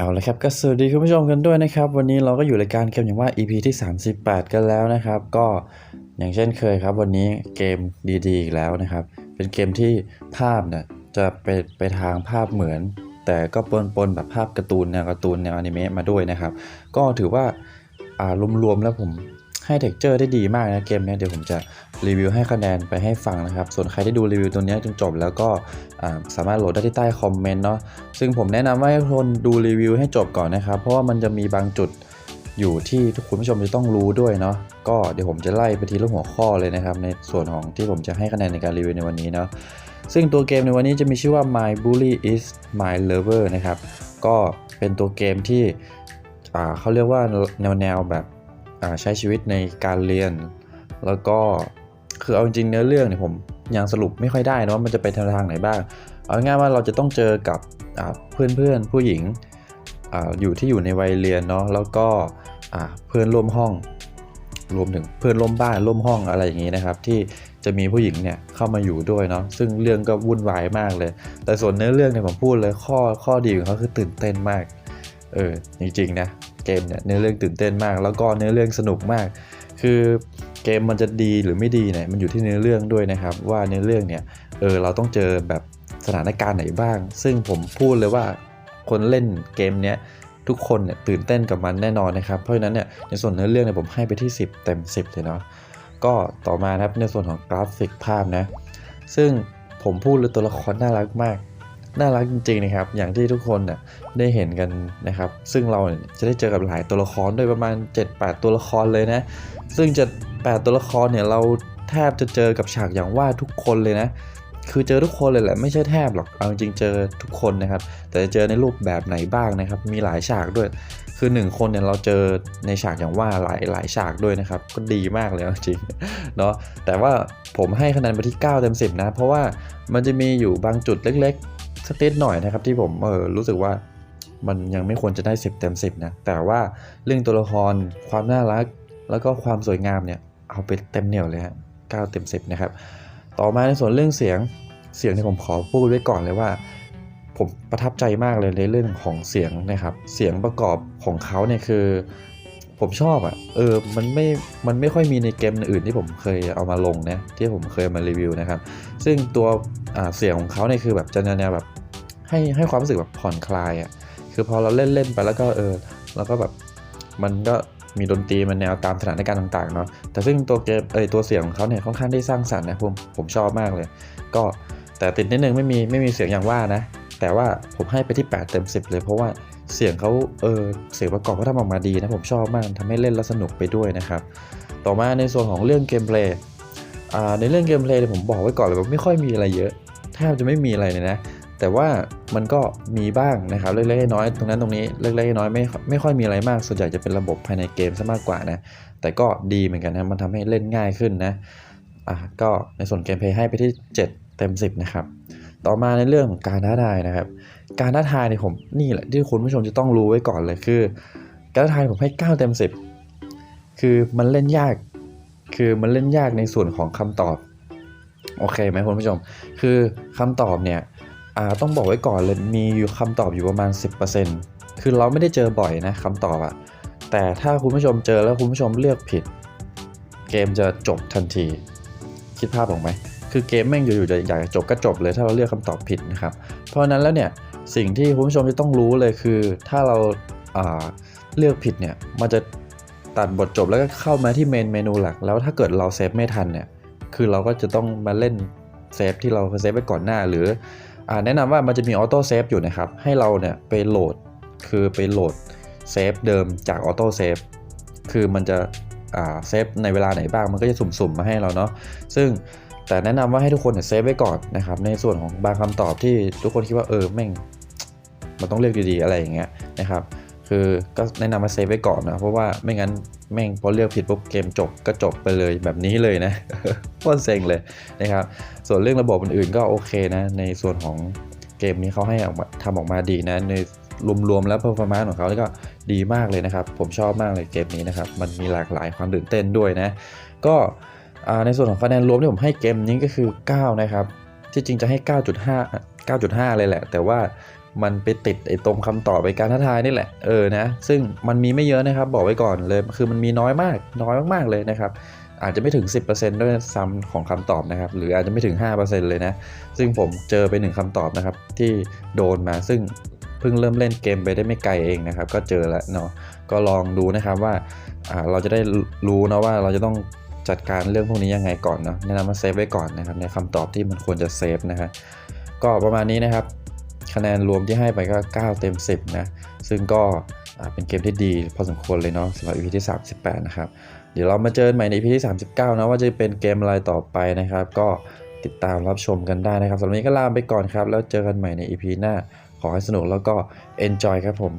เอาละครับก็สวัสดีคุณผู้ชมกันด้วยนะครับ วันนี้เราก็อยู่รายการเกมอย่างว่า EP ที่ 38 กันแล้วนะครับ ก็อย่างเช่นเคยครับ วันนี้เกมดีๆอีกแล้วนะครับ เป็นเกมที่ภาพเนี่ยจะไปไปทางภาพเหมือน แต่ก็ปนปนๆแบบภาพการ์ตูนแนวการ์ตูนแนวอนิเมะมาด้วยนะครับ ก็ถือว่าอ่ารวมๆแล้วผม ให้เท็กเจอร์ได้ดีมากนะเกมเนี้ยเดี๋ยวผมจะรีวิวให้คะแนนไปให้ฟังนะครับ ส่วนใครที่ดูรีวิวตัวนี้จนจบแล้วก็สามารถโหลดได้ที่ใต้คอมเมนต์เนาะซึ่งผมแนะนำว่าให้คนดูรีวิวให้จบก่อนนะครับ เพราะว่ามันจะมีบางจุดอยู่ที่ทุกคุณผู้ชมจะต้องรู้ด้วยเนาะก็เดี๋ยวผมจะไล่ไปทีละหัวข้อเลยนะครับ ในส่วนของที่ผมจะให้คะแนนในการรีวิวในวันนี้เนาะซึ่งตัวเกมในวันนี้จะมีชื่อว่า My Bully is My Lover นะครับก็เป็นตัวเกมที่เขาเรียกว่าแนวแนวแบบ ใช้ชีวิตในการเรียน แล้วก็คือเอาจริงเนื้อเรื่องเนี่ยผมยังสรุปไม่ค่อยได้นะว่ามันจะไปทางไหนบ้าง เอาง่ายๆว่าเราจะต้องเจอกับเพื่อนเพื่อนๆผู้หญิงอาอยู่ที่อยู่ในวัยเรียนเนาะแล้วก็เพื่อนร่วมห้อง รวมถึงเพื่อนร่วมบ้านร่วมห้องอะไรอย่างนี้นะครับ ที่จะมีผู้หญิงเนี่ยเข้ามาอยู่ด้วยเนาะซึ่งเรื่องก็วุ่นวายมากเลย แต่ส่วนเนื้อเรื่องเนี่ยผมพูดเลยข้อข้อดีของเขาคือตื่นเต้นมากเออจริงๆนะ เกมเนี่ยเนื้อเรื่องตื่นเต้นมาก แล้วก็เนื้อเรื่องสนุกมาก คือเกมมันจะดีหรือไม่ดีเนี่ยมันอยู่ที่เนื้อเรื่องด้วยนะครับ ว่าเนื้อเรื่องเนี่ยเออเราต้องเจอแบบสถานการณ์ไหนบ้าง ซึ่งผมพูดเลยว่าคนเล่นเกมเนี้ยทุกคนเนี่ยตื่นเต้นกับมันแน่นอนนะครับ เพราะฉะนั้นเนี่ยในส่วนเนื้อเรื่องเนี่ยผมให้ไปที่ 10 เต็ม 10 เลยเนาะก็ต่อมานะครับในส่วนของกราฟิกภาพนะ ซึ่งผมพูดเลยตัวละครน่ารักมาก น่ารักจริงๆนะครับ อย่างที่ทุกคนน่ะได้เห็นกันนะครับ ซึ่งเราเนี่ยจะได้เจอกับหลายตัวละครด้วยประมาณ 7-8 ตัวละครเลยนะ ซึ่งจะ8ตัวละครเนี่ยเราแทบจะเจอกับฉากอย่างว่าทุกคนเลยนะ คือเจอทุกคนเลยแหละไม่ใช่แทบหรอก เอาจริงเจอทุกคนนะครับ แต่จะเจอในรูปแบบไหนบ้างนะครับ มีหลายฉากด้วย คือ 1 คนเนี่ยเราเจอในฉากอย่างว่าหลายหลายฉากด้วยนะครับ ก็ดีมากเลยจริงเนาะ แต่ว่าผมให้คะแนนไปที่ 9 เต็ม 10 นะ เพราะว่ามันจะมีอยู่บางจุดเล็ก สักนิดหน่อยนะครับที่ผมเออรู้สึกว่ามันยังไม่ควรจะได้ 10 เต็ม 10 นะ แต่ว่าเรื่องตัวละครความน่ารัก แล้วก็ความสวยงามเนี่ย เอาไปเต็มเหนียวเลยฮะ9เต็ม 10 นะครับ ต่อมาในส่วนเรื่องเสียงเสียงที่ผมขอพูดไว้ก่อนเลยว่า ผมประทับใจมากเลยในเรื่องของเสียงนะครับ เสียงประกอบของเขาเนี่ยคือ ผมชอบอะ่ะเออมันไม่มันไม่ค่อยมีในเกมอื่นที่ผมเคยเอามาลงนะที่ผมเคยมารีวิวนะครับ ซึ่งตัวเสียงของเขาเนี่ยคือแบบจะแนวๆแบบ ให้ให้ความรู้สึกแบบผ่อนคลายอะ่ะคือพอเราเล่นเล่นไปแล้วก็เออแล้วก็แบบมันก็มีดนตรีมันแนวตามสถานการณ์ต่างๆเนาะแต่ซึ่งตัวเกมเอยตัวเสียงของเขาเนี่ยค่อนข้างได้สร้างสรรค์นะผมผมชอบมากเลย ก็แต่ติดนิดนึงไม่มีไม่มีเสียงอย่างว่านะ แต่ว่าผมให้ไปที่ 8 เต็ม 10 เลยเพราะว่าเสียงเขาเออเสียงประกอบเขาทำออกมาดีนะผมชอบมากทำให้เล่นแล้วสนุกไปด้วยนะครับ ต่อมาในส่วนของเรื่องเกมเพลย์อ่าในเรื่องเกมเพลย์เนี่ยผมบอกไว้ก่อนเลยว่าไม่ค่อยมีอะไรเยอะแทบจะไม่มีอะไรเลยนะ แต่ว่ามันก็มีบ้างนะครับเล็กๆน้อยตรงนั้นตรงนี้เล็กๆน้อยไม่ไม่ค่อยมีอะไรมาก ส่วนใหญ่จะเป็นระบบภายในเกมซะมากกว่านะ แต่ก็ดีเหมือนกันนะ มันทำให้เล่นง่ายขึ้นนะอะก็ในส่วนเกมเพย์ให้ไปที่ 7 เต็ม 10 นะครับ ต่อมาในเรื่องของการท้าทายนะครับ การท้าทายเนี่ยผมนี่แหละที่คุณผู้ชมจะต้องรู้ไว้ก่อนเลยคือ การท้าทายผมให้ 9 เต็ม 10 คือมันเล่นยาก คือมันเล่นยากในส่วนของคำตอบ โอเคไหมคุณผู้ชม คือคำตอบเนี่ย อ่าต้องบอกไว้ก่อนเลยมีอยู่คำตอบอยู่ประมาณ 10%คือเราไม่ได้เจอบ่อยนะคำตอบอะแต่ถ้าคุณผู้ชมเจอแล้วคุณผู้ชมเลือกผิด เกมจะจบทันที คิดภาพออกไหมคือเกมแม่งอยู่ๆจะอยากจะจบก็จบเลยถ้าเราเลือกคำตอบผิดนะครับ เพราะนั้นแล้วเนี่ยสิ่งที่คุณผู้ชมจะต้องรู้เลยคือ ถ้าเราาเลือกผิดเนี่ยมันจะตัดบทจบแล้วก็เข้ามาที่เมนเมนูหลัก แล้วถ้าเกิดเราเซฟไม่ทันเนี่ยคือเราก็จะต้องมาเล่นเซฟที่เราเซฟไปก่อนหน้าหรือ แนะนำว่ามันจะมีออโต้เซฟอยู่นะครับ ให้เราเนี่ยไปโหลดคือไปโหลดเซฟเดิมจากออโต้เซฟคือมันจะอ่าเซฟในเวลาไหนบ้างมันก็จะสุ่มๆมาให้เราเนาะซึ่งแต่แนะนำว่าให้ทุกคนเนี่ยเซฟไว้ก่อนนะครับ ในส่วนของบางคำตอบที่ทุกคนคิดว่าเออแม่งมันต้องเลือกดีๆอะไรอย่างเงี้ยนะครับ คือก็แนะนำมาเซฟไว้ก่อนนะ เพราะว่าไม่งั้นแม่งพอเลือกผิดปุ๊บเกมจบก็จบไปเลยแบบนี้เลยนะโคตรเซ็งเลยนะครับ ส่วนเรื่องระบบอื่นๆก็โอเคนะ ในส่วนของเกมนี้เขาให้ออกมาทำออกมาดีนะในรวมๆแล้วเพอร์ฟอร์มนซ์ของเขาก็ดีมากเลยนะครับ ผมชอบมากเลยเกมนี้นะครับ มันมีหลากหลายความตื่นเต้นด้วยนะ ก็ในส่วนของคะแนนรวมที่ผมให้เกมนี้ก็คือ 9 นะครับ ที่จริงจะให้ 9.5 9.5 เลยแหละ แต่ว่า มันไปติดไอ้ตรงคำตอบไปการท้าทายนี่แหละเออนะซึ่งมันมีไม่เยอะนะครับ บอกไว้ก่อนเลยคือมันมีน้อยมากน้อยมากๆเลยนะครับอาจจะไม่ถึง 10%ด้วยซ้ำของคำตอบนะครับ หรืออาจจะไม่ถึง 5%เลยนะ ซึ่งผมเจอไปหนึ่งคำตอบนะครับ ที่โดนมาซึ่งเพิ่งเริ่มเล่นเกมไปได้ไม่ไกลเองนะครับ ก็เจอแล้วเนาะก็ลองดูนะครับว่าอ่าเราจะได้รู้นะว่าเราจะต้องจัดการเรื่องพวกนี้ยังไงก่อนเนาะแนะนำมาเซฟไว้ก่อนนะครับในคำตอบที่มันควรจะเซฟนะครับก็ประมาณนี้นะครับ คะแนนรวมที่ให้ไปก็ 9 เต็ม 10 นะ ซึ่งก็เป็นเกมที่ดีพอสมควรเลยเนาะสำหรับ EP ที่ 38 นะครับ เดี๋ยวเรามาเจอกันใหม่ใน EP ที่ 39 นะว่าจะเป็นเกมอะไรต่อไปนะครับ ก็ติดตามรับชมกันได้นะครับสำหรับวันนี้ก็ลาไปก่อนครับ แล้วเจอกันใหม่ใน EP หน้า ขอให้สนุกแล้วก็ enjoy ครับผม